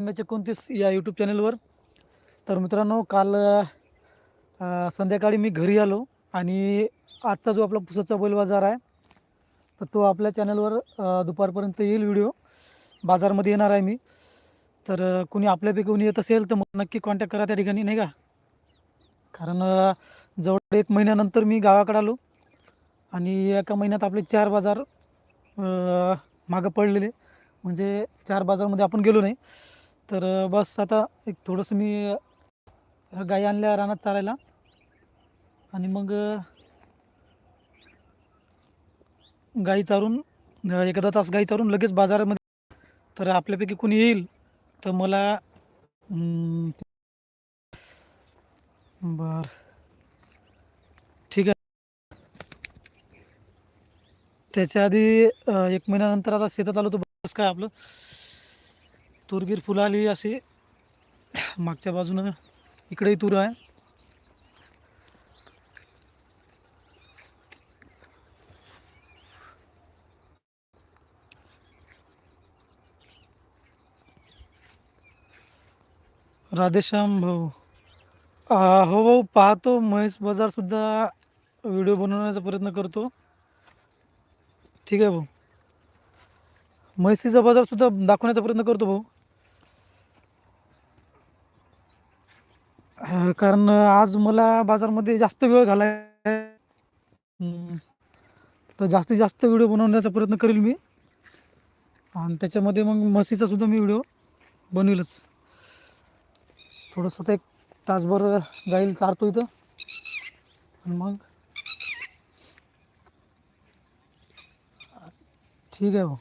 एकोणीसशे एकोणतीस या यूट्यूब चॅनलवर तर मित्रांनो काल संध्याकाळी मी घरी आलो आणि आजचा जो आपला पुसाचा बैल बाजार आहे तर तो आपल्या चॅनलवर दुपारपर्यंत येईल व्हिडिओ बाजारमध्ये येणार आहे मी. तर कुणी कोणी आपल्यापैकी कोणी येत असेल तर मग नक्की कॉन्टॅक्ट करा त्या ठिकाणी नाही का? कारण जवळ एक महिन्यानंतर मी गावाकडे आलो आणि एका महिन्यात आपले चार बाजार मागं पडलेले. म्हणजे चार बाजारमध्ये आपण गेलो नाही. तर बस आता एक थोडंसं मी गाई आणल्या रानात चालायला. आणि मग गाई चारून एखादा तास गाई चारून लगेच बाजारामध्ये. तर आपल्यापैकी कोणी येईल तर मला बर. ठीक आहे. त्याच्या आधी एक महिन्यानंतर आता शेतात आलो तो बस काय आपलं? तूरगीर फुलं आली अशी मागच्या बाजूनं इकडेही तूर आहे. राधेश्याम भाऊ. हो भाऊ पाहतो. महेश बाजारसुद्धा व्हिडिओ बनवण्याचा प्रयत्न करतो. ठीक आहे भाऊ. म्हैसीचा बाजारसुद्धा दाखवण्याचा प्रयत्न करतो भाऊ. कारण आज मला बाजारमध्ये जास्त वेळ घालाय तर जास्तीत जास्त व्हिडिओ बनवण्याचा प्रयत्न करेल मी. आणि त्याच्यामध्ये मग म्हशीचा सुद्धा मी व्हिडिओ बनवेलच. थोडंसं ते एक तासभर जाईल चारतो इथं. आणि मग ठीक आहे भाऊ.